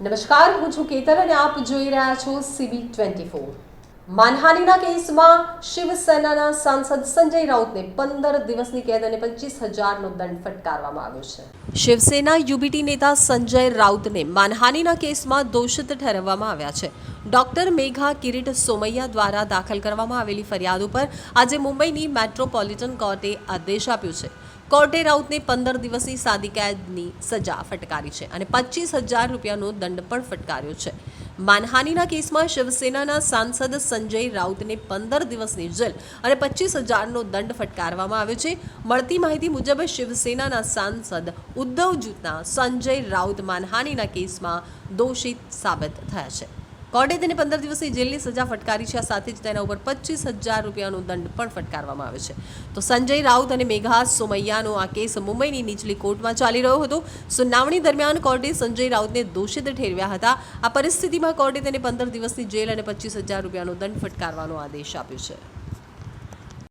નમસ્કાર, હું છું કેતન અને આપ જોઈ રહ્યા છો સીબી ટ્વેન્ટી ફોર માનહાનિના કેસમાં શિવસેનાના સાંસદ સંજય રાઉતને પંદર દિવસની કેદ અને પચીસ હજારનો દંડ ફટકારવામાં આવ્યો છે. શિવસેના યુબીટી નેતા સંજય રાઉતને માનહાનિના કેસમાં દોષિત ઠેરવવામાં આવ્યા છે. ડોક્ટર મેઘા કિરીટ સોમૈયા દ્વારા દાખલ કરવામાં આવેલી ફરિયાદ ઉપર આજે મુંબઈની મેટ્રોપોલિટન કોર્ટે આદેશ આપ્યો છે. કોર્ટે રાઉતને પંદર દિવસની સાદી કેદની સજા ફટકારી છે અને પચીસ હજાર રૂપિયાનો દંડ પણ ફટકાર્યો છે. માનહાનિના કેસમાં શિવસેનાના સાંસદ સંજય રાઉતને પંદર દિવસની જેલ અને પચીસ હજારનો દંડ ફટકારવામાં આવ્યો છે. મળતી માહિતી મુજબ શિવસેનાના સાંસદ ઉદ્ધવ જૂથના સંજય રાઉત માનહાનિના કેસમાં દોષિત સાબિત થયા છે. કોર્ટે તેને પંદર દિવસની જેલની સજા ફટકારી છે. સાથે જ તેના ઉપર પચીસ હજાર રૂપિયાનો દંડ પણ ફટકારવામાં આવે છે. તો સંજય રાઉત અને મેઘા સોમૈયાનો આ કેસ મુંબઈની નીચલી કોર્ટમાં ચાલી રહ્યો હતો. સુનાવણી દરમિયાન કોર્ટે સંજય રાઉતને દોષિત ઠેરવ્યા હતા. આ પરિસ્થિતિમાં કોર્ટે તેને પંદર દિવસની જેલ અને પચીસ હજાર રૂપિયાનો દંડ ફટકારવાનો આદેશ આપ્યો છે.